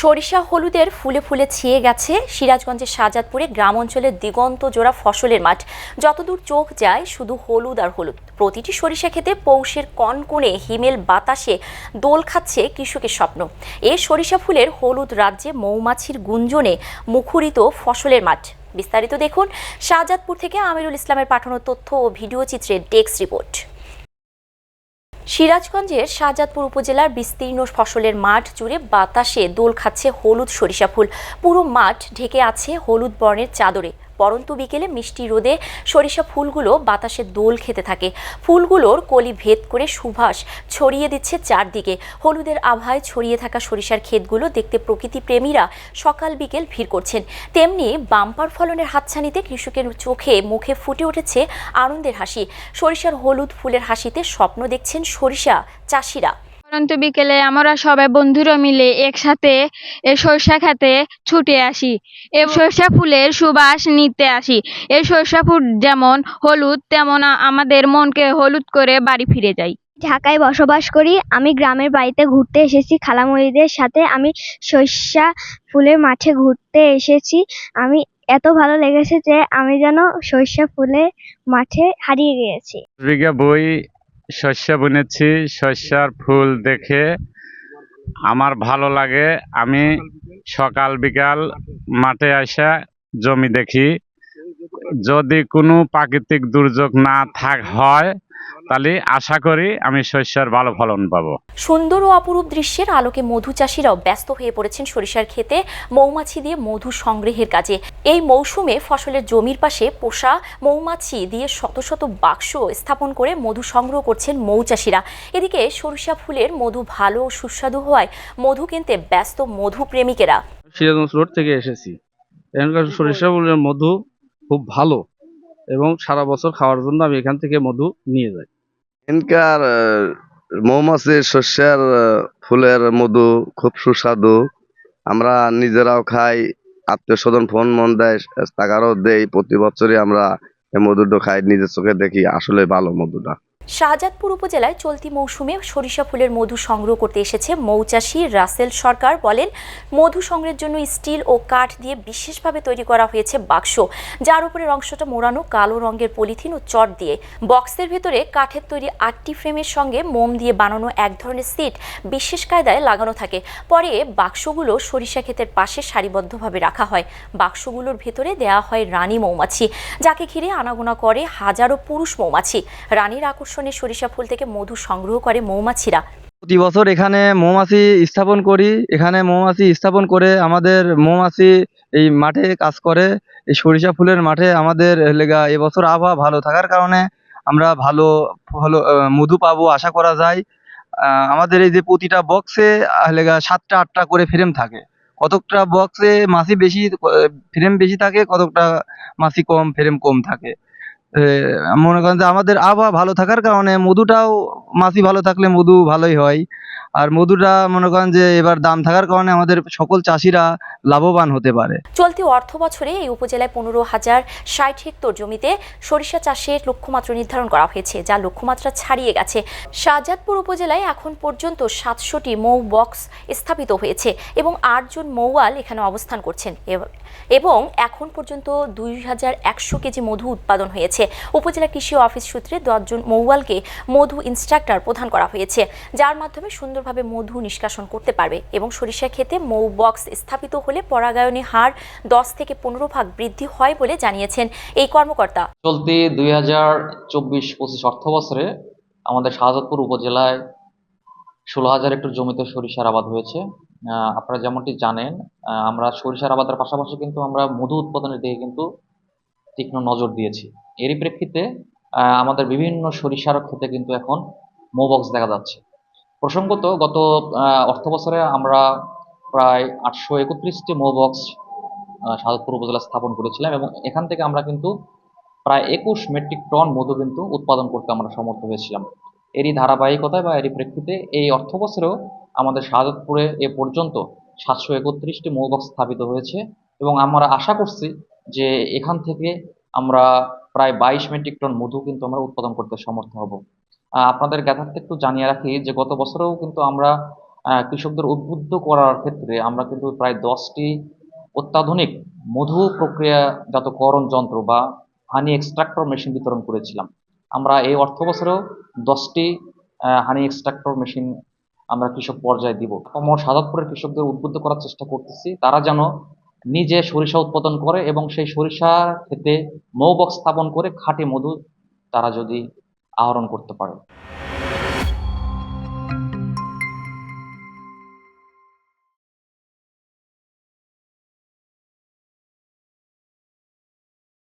সরিষা হলুদের ফুলে ফুলে ছেয়ে গেছে সিরাজগঞ্জের শাহজাদপুরে গ্রাম অঞ্চলের দিগন্ত জোড়া ফসলের মাঠ। যতদূর চোখ যায়, শুধু হলুদ আর হলুদ। প্রতিটি সরিষা খেতে পৌষের কনকনে হিমেল বাতাসে দোল খাচ্ছে কৃষকের স্বপ্ন। এই সরিষা ফুলের হলুদ রাজ্যে মৌমাছির গুঞ্জনে মুখরিত ফসলের মাঠ। বিস্তারিত দেখুন শাহজাদপুর থেকে আমিরুল ইসলামের পাঠানো তথ্য ও ভিডিও চিত্রের ডেস্ক রিপোর্ট। সিরাজগঞ্জের শাহজাদপুর উপজেলার বিস্তীর্ণ ফসলের মাঠ জুড়ে বাতাসে দোল খাচ্ছে হলুদ সরিষা ফুল। পুরো মাঠ ঢেকে আছে হলুদ বর্ণের চাদরে। পরন্তু বিকেলে মিষ্টি রোদে সরিষা ফুলগুলো বাতাসে দোল খেতে থাকে। ফুলগুলোর কলি ভেদ করে সুভাষ ছড়িয়ে দিচ্ছে চারদিকে। হলুদের আভায় ছড়িয়ে থাকা সরিষার ক্ষেতগুলো দেখতে প্রকৃতি প্রেমীরা সকাল বিকেল ভিড় করছেন। তেমনি বাম্পার ফলনের হাতছানিতে কৃষকের চোখে মুখে ফুটে উঠেছে আনন্দের হাসি। সরিষার হলুদ ফুলের হাসিতে স্বপ্ন দেখছেন সরিষা চাষিরা। পরন্তু বিকেলে আমরা সবাই বন্ধুরা মিলে একসাথে এই সরষা খেতে ছুটে আসি। এ সরষা ফুলের সুবাস নিতে আসি। এই সরষা ফুল যেমন হলুদ তেমন আমাদের মনকে হলুদ করে বাড়ি ফিরে যাই। ঢাকায় বসবাস করি। আমি গ্রামের বাড়িতে ঘুরতে এসেছি। খালামণিদের সাথে আমি সর্ষা ফুলের মাঠে ঘুরতে এসেছি। আমি এত ভালো লেগেছে যে আমি যেন সর্ষা ফুলে মাঠে হারিয়ে গিয়েছি। বই শস্য বুনেছি, শস্যার ফুল দেখে আমার ভালো লাগে। আমি সকাল বিকাল মাঠে আসা জমি দেখি। যদি কোনো প্রাকৃতিক দুর্যোগ না থাক হয় তাহলে আশা করি আমি শস্যের ভালো ফলন পাবো। সুন্দর ও অপরূপ দৃশ্যের আলোকে মধু চাষিরাও ব্যস্ত হয়ে পড়েছেন সরিষার ক্ষেতে মৌমাছি দিয়ে মধু সংগ্রহের কাজে। এই মৌসুমে ফসলের জমির পাশে পোষা মৌমাছি দিয়ে শত শত বাক্স স্থাপন করে মধু সংগ্রহ করছেন মৌচাষিরা এদিকে সরিষা ফুলের মধু ভালো ও সুস্বাদু হওয়ায় মধু কিনতে ব্যস্ত মধু প্রেমিকেরা। সিরাজগঞ্জ রোড থেকে এসেছি। এখানকার সরিষা ফুলের মধু খুব ভালো। এবং সারা বছর খাওয়ার জন্য আমি এখান থেকে মধু নিয়ে যাই। এখানকার মৌমাছি শস্যের ফুলের মধু খুব সুস্বাদু। আমরা নিজেরাও খাই আত্মীয় স্বজন ফোন মন দেয়, টাকারও দেই। প্রতি বছরই আমরা মধুটা খাই, নিজের চোখে দেখি আসলে ভালো মধুটা। শাহজাদপুর উপজেলায় চলতি মৌসুমে সরিষা ফুলের মধু সংগ্রহ করতে এসেছে মৌচাষী রাসেল সরকার। বলেন, মধু সংগ্রহের জন্য স্টিল ও কাঠ দিয়ে বিশেষভাবে তৈরি করা হয়েছে বাক্স, যার উপরের অংশটা মোড়ানো কালো রঙের পলিথিন ও চট দিয়ে। বক্সের ভেতরে কাঠের তৈরি আটটি ফ্রেমের সঙ্গে মোম দিয়ে বানানো এক ধরনের সিট বিশেষ কায়দায় লাগানো থাকে। পরে বাক্সগুলো সরিষা ক্ষেতের পাশে সারিবদ্ধভাবে রাখা হয়। বাক্সগুলোর ভেতরে দেয়া হয় রানী মৌমাছি, যাকে ঘিরে আনাগোনা করে হাজারো পুরুষ মৌমাছি। রানীর আকর্ষণে সরিষা ফুল থেকে মধু সংগ্রহ করে মৌমাছিরা। প্রতি বছর এখানে মৌমাছি স্থাপন করি। এখানে মৌমাছি স্থাপন করে আমাদের মৌমাছি এই মাঠে কাজ করে। এই সরিষা ফুলের মাঠে আমাদের লেগা এবছর আবহাওয়া ভালো থাকার কারণে আমরা ভালো ভালো মধু পাবো আশা করা যায়। আমাদের এই যে প্রতিটা বক্সে লেগা সাতটা, আটটা করে ফ্রেম থাকে। কতকটা বক্সে মাছি বেশি ফ্রেম বেশি থাকে, কতকটা মাছি কম ফ্রেম কম থাকে। মনে করেন যে আমাদের আবহাওয়া ভালো থাকার কারণে মধুটাও মাছি ভালো থাকলে মধু ভালোই হয়। আর মধুটা মনে করেন যে এবার দাম থাকার কারণে আমাদের সকল চাষিরা লাভবান হতে পারে। চলতি অর্থ বছরে এই উপজেলায় পনেরো হাজার ষাট হেক্টর জমিতে সরিষা চাষের লক্ষ্যমাত্রা নির্ধারণ করা হয়েছে, যা লক্ষ্যমাত্রা ছাড়িয়ে গেছে। শাহজাদপুর উপজেলায় এখন পর্যন্ত সাতশোটি মৌ বক্স স্থাপিত হয়েছে এবং আটজন মৌয়াল এখানে অবস্থান করছেন। এবং এখন পর্যন্ত দুই হাজার একশো কেজি মধু উৎপাদন হয়েছে। উপজেলা কৃষি অফিস সূত্রে দশজন মৌয়ালকে মধু ইনস্ট্রাক্টর প্রদান করা হয়েছে, যার মাধ্যমে সুন্দরভাবে মধু নিষ্কাশন করতে পারবে এবং সরিষা ক্ষেতে মৌ বক্স স্থাপিত হলে পরাগায়নের হার দশ থেকে পনেরো ভাগ বৃদ্ধি হয় বলে জানিয়েছেন এই কর্মকর্তা। চলতি দুই হাজার চব্বিশ পঁচিশ অর্থ বছরে আমাদের শাহজাদপুর উপজেলায় ষোলো হাজার একটু জমিতে সরিষার আবাদ হয়েছে। আপনারা যেমনটি জানেন আমরা সরিষার আবাদের পাশাপাশি কিন্তু আমরা মধু উৎপাদনের দিকে কিন্তু তীক্ষ্ণ নজর দিয়েছি। এরই প্রেক্ষিতে আমাদের বিভিন্ন সরিষার ক্ষেতে কিন্তু এখন মৌবক্স দেখা যাচ্ছে। প্রসঙ্গত গত অর্থ বছরে আমরা প্রায় আটশো একত্রিশটি মৌবক্স শাহজাদপুর উপজেলা স্থাপন করেছিলাম এবং এখান থেকে আমরা কিন্তু প্রায় একুশ মেট্রিক টন মধু কিন্তু উৎপাদন করতে আমরা সমর্থ হয়েছিলাম। এরই ধারাবাহিকতায় বা এরই প্রেক্ষিতে এই অর্থ বছরেও আমাদের শাহজাদপুরে এ পর্যন্ত সাতশো একত্রিশটি মৌবক্স স্থাপিত হয়েছে এবং আমরা আশা করছি যে এখান থেকে আমরা প্রায় বাইশ মেট্রিক টন মধু কিন্তু আমরা উৎপাদন করতে সমর্থ হব। আপনাদের জ্ঞাতার্থে একটু জানিয়ে রাখি যে গত বছরেও কিন্তু আমরা কৃষকদের উদ্বুদ্ধ করার ক্ষেত্রে আমরা কিন্তু প্রায় দশটি অত্যাধুনিক মধু প্রক্রিয়াজাতকরণ যন্ত্র বা হানি এক্সট্রাক্টর মেশিন বিতরণ করেছিলাম। আমরা এই অর্থ বছরেও দশটি হানি এক্সট্রাক্টর মেশিন আমরা কৃষক পর্যায়ে দিব। আমার সাদাতপুরের কৃষকদের উদ্বুদ্ধ করার চেষ্টা করতেছি। তারা যেন নিজে সরিষা উৎপাদন করে এবং সেই সরিষা ক্ষেতে মৌবক স্থাপন করে খাঁটি মধু তারা যদি আহরণ করতে পারে।